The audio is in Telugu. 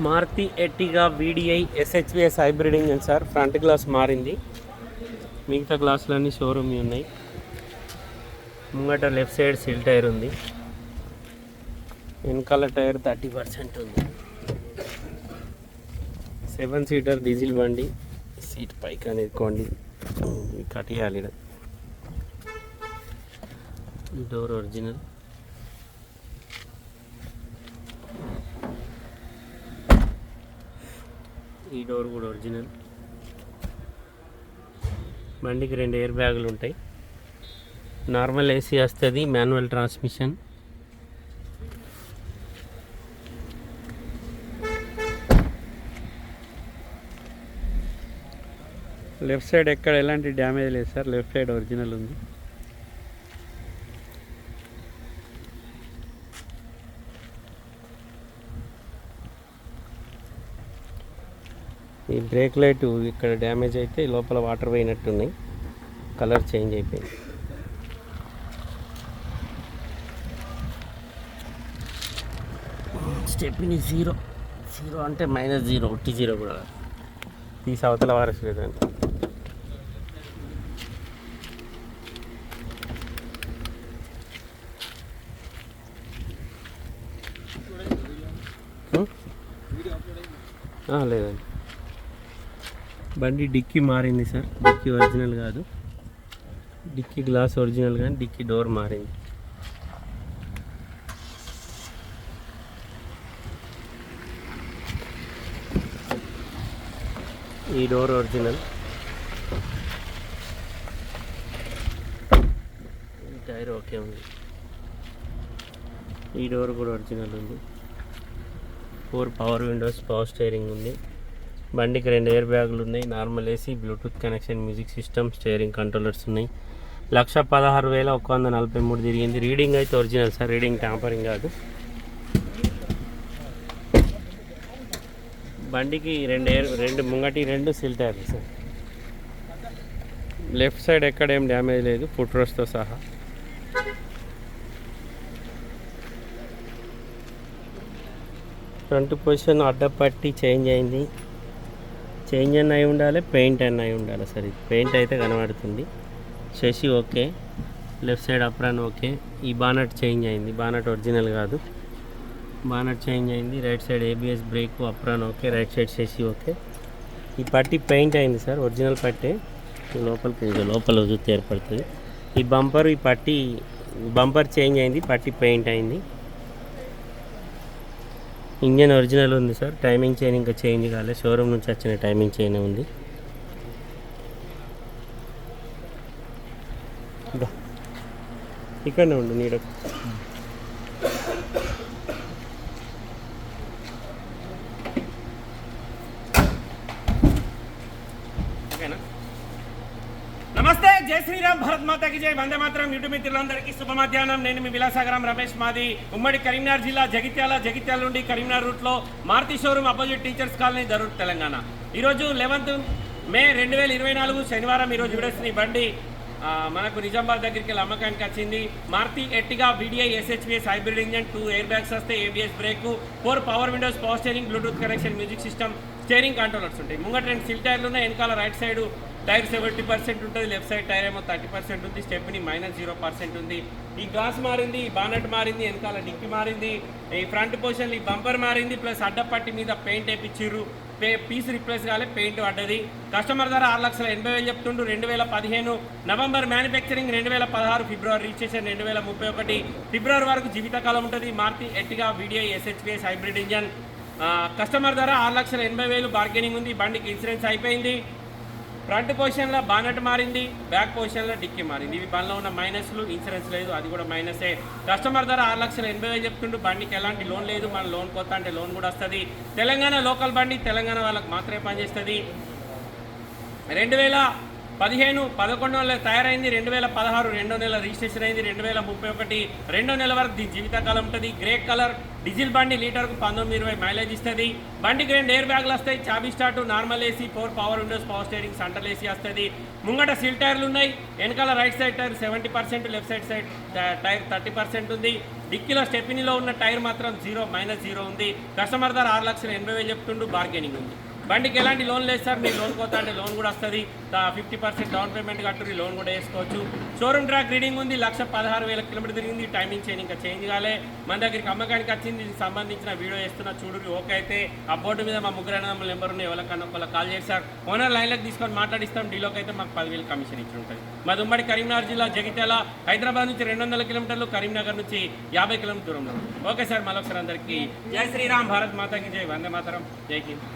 Maruti Ertiga VDI SHVS hybrid engine sir. Front glass మారింది. మిగతా గ్లాసులన్నీ షోరూమ్ ఉన్నాయి. ముంగట లెఫ్ట్ సైడ్ సిల్ టైర్ ఉంది. వెనకాల టైర్ థర్టీ పర్సెంట్ ఉంది. సెవెన్ సీటర్ డీజిల్ బండి. సీట్ పైకి అనేది కొండి. కటియాలి డోర్ ఒరిజినల్ ఈ డోర్ కూడా ఒరిజినల్. బండికి రెండు ఎయిర్ బ్యాగులు ఉంటాయి. నార్మల్ ఏసీ వస్తుంది మాన్యువల్ ట్రాన్స్మిషన్. లెఫ్ట్ సైడ్ ఎక్కడ ఎలాంటి డ్యామేజ్ లేదు సార్ లెఫ్ట్ సైడ్ ఒరిజినల్ ఉంది. ఈ బ్రేక్ లైట్ ఇక్కడ డ్యామేజ్ అయితే లోపల వాటర్ పోయినట్టున్నాయి. కలర్ చేంజ్ అయిపోయింది. Stepney zero. జీరో అంటే మైనస్ జీరో ఒట్టి జీరో కూడా. తీసి అవతల వారసు లేదండి హ్మ్? ఆ, లేదండి. బండి డిక్కీ మారింది సార్. డిక్కీ ఒరిజినల్ కాదు. డిక్కీ గ్లాస్ ఒరిజినల్ కానీ డిక్కీ డోర్ మారింది. ఈ డోర్ ఒరిజినల్. ఈ టైర్ ఓకే ఉంది. ఈ డోర్ కూడా ఒరిజినల్ ఉంది. Four power windows power steering ఉంది. బండికి రెండు ఎయిర్ బ్యాగులు ఉన్నాయి. Normal AC Bluetooth connection music system steering controllers ఉన్నాయి. లక్ష పదహారు వేల ఒక వంద నలభై మూడు తిరిగింది. రీడింగ్ అయితే ఒరిజినల్ సార్ రీడింగ్ ట్యాంపరింగ్ కాదు. బండికి రెండు ఎయిర్ రెండు ముంగటి రెండు సిల్ టైర్లు సార్. లెఫ్ట్ సైడ్ ఎక్కడ ఏం డ్యామేజ్ లేదు ఫుట్ రోస్తో సహా. ఫ్రంట్ పొజిషన్ అడ్డపట్టి చేంజ్ అయింది. చేంజ్ అన్న అయి ఉండాలి పెయింట్ అన్న అయి ఉండాలి సార్. ఇది పెయింట్ అయితే కనబడుతుంది. Chassis okay left side apron okay. ఈ బానట్ చేంజ్ అయింది. బానట్ ఒరిజినల్ కాదు. బానట్ చేంజ్ అయింది. Right side ABS brake apron okay. Right side chassis okay. ఈ పట్టి పెయింట్ అయింది సార్ ఒరిజినల్ పట్టే. ఈ లోపలికి లోపల చూస్తే ఏర్పడుతుంది. ఈ బంపర్ ఈ పట్టి బంపర్ చేంజ్ అయింది పట్టి పెయింట్ అయింది. ఇంజన్ ఒరిజినల్ ఉంది సార్. టైమింగ్ చైన్ ఇంకా చేంజ్ కాలేదు షోరూమ్ నుంచి వచ్చిన టైమింగ్ చైన్ ఉంది. ఇక్కడనే ఉండు నీడ. నమస్తే జై శ్రీరామ్ భారత్ మాతాకి జై. వందే మాత్రం యూట్యూబ్ మిత్రులందరికీ శుభ మధ్యాహ్నం నేను మీ విలాసాగరం రమేష్ మాది. ఉమ్మడి కరీంనగర్ జిల్లా జగిత్యాల జగిత్యాల నుండి కరీంనగర్ రూట్లో Maruti showroom opposite teachers colony జరూర్ Telangana. ఈరోజు లెవెన్త్ మే రెండు వేల ఇరవై నాలుగు శనివారం ఈరోజు విడేసిన బండి. మనకు నిజామాబాద్ దగ్గరికి వెళ్ళి అమ్మకానికి వచ్చింది. Maruti Ertiga VDI SHVS hybrid engine two air bags వస్తే ABS brake four power windows power steering Bluetooth connection music system steering controllers ఉంటాయి. ముంగట రెండు సిల్ టైర్లు ఉన్నాయి వెనకాల right side tyre seventy percent ఉంటుంది లెఫ్ట్ సైడ్ టైర్ ఏమో థర్టీ పర్సెంట్ ఉంది స్టెప్ని మైనస్ జీరో పర్సెంట్ ఉంది. ఈ గ్లాస్ మారింది ఈ బానట్ మారింది వెనకాల డిక్కి మారింది ఈ ఫ్రంట్ పోర్షన్ ఈ బంపర్ మారింది ప్లస్ అడ్డపట్టి మీద పెయింట్ వేయించిర్రు పే పీస్ రిప్లేస్ కాలే పెయింట్ పడ్డది. కస్టమర్ ధర ఆరు లక్షల ఎనభై వేలు చెప్తుండు రెండు వేల పదిహేను. నవంబర్ మ్యానుఫ్యాక్చరింగ్ రెండు వేల పదహారు ఫిబ్రవరి రిజిస్ట్రేషన్ రెండు వేల ముప్పై ఒకటి. ఫిబ్రవరి వరకు జీవితకాలం ఉంటుంది. మార్తి ఎట్టిగా వీడియో ఎస్హెచ్పిఎస్ హైబ్రిడ్ ఇంజన్. కస్టమర్ ధర ఆరు లక్షల ఎనభై వేలు బార్గెనింగ్ ఉంది బండికి ఇన్సూరెన్స్ అయిపోయింది. ఫ్రంట్ పొజిషన్లో బానట్ మారింది బ్యాక్ పొజిషన్లో డిక్కీ మారింది. ఇవి బండ్లో ఉన్న మైనస్లు ఇన్సూరెన్స్ లేదు అది కూడా మైనసే. కస్టమర్ ధర ఆరు లక్షల ఎనభై వేలు చెప్తుండు బండికి ఎలాంటి లోన్ లేదు మన లోన్ కొత్త అంటే లోన్ కూడా వస్తుంది. తెలంగాణ లోకల్ బండి తెలంగాణ వాళ్ళకి మాత్రమే పనిచేస్తుంది. రెండు వేల పదిహేను పదకొండు నెలల తయారైంది రెండు వేల పదహారు రెండో నెల రిజిస్ట్రేషన్ అయింది రెండు వేల ముప్పై ఒకటి రెండో నెల వరకు దీని జీవితకాలం ఉంటుంది. గ్రే కలర్ డీజిల్ బండి లీటర్కు పంతొమ్మిది ఇరవై మైలేజ్ ఇస్తుంది. బండి రెండు ఎయిర్ బ్యాగ్లు వస్తాయి చాబీ start normal AC four power windows power steering central AC వస్తుంది. ముంగట సీల్ టైర్లు ఉన్నాయి వెనకాల right side tyre seventy percent left side side tyre thirty percent ఉంది. డిక్కీలో స్టెపినీలో ఉన్న టైర్ మాత్రం జీరో మైనస్ జీరో ఉంది. కస్టమర్ ధర ఆరు లక్షల ఎనభై వేలు చెప్తుండు బార్గెనింగ్ ఉంది. బండికి ఎలాంటి లోన్ లేదు సార్ మీరు లోన్ కోతా అంటే లోన్ కూడా వస్తుంది. ఫిఫ్టీ పర్సెంట్ డౌన్ పేమెంట్ కట్టుకుని లోన్ కూడా వేసుకోవచ్చు. షోరూమ్ ట్రాక్ రీడింగ్ ఉంది లక్ష పదహారు వేల కిలోమీటర్ తిరిగింది టైమింగ్ చేయండి ఇంకా చేంజ్ కాలే. మన దగ్గరికి అమ్మకానికి వచ్చింది దీనికి సంబంధించిన వీడియో వేస్తున్నా చూడు ఓకే అయితే. ఆ బోర్డు మీద మా ముగ్గురు అన్నదమ్ముల నెంబర్ ఉన్న ఎవరికన్నా ఒకళ్ళ కాల్ చేసి సార్. ఓనర్ లైన్లోకి తీసుకొని మాట్లాడిస్తాం డీలోకి అయితే మాకు పదివేలు కమిషన్ ఇచ్చి ఉంటుంది. మా ఉమ్మడి కరీంనగర్ జిల్లా జగిత్యాల హైదరాబాద్ నుంచి రెండు వందల కిలోమీటర్లు కరీంనగర్ నుంచి యాభై కిలోమీటర్ దూరంలో ఓకే సార్ మరొకసారి అందరికీ జై శ్రీరామ్ భారత్ మాతాకి జై వందే మాతరం జై హింద్.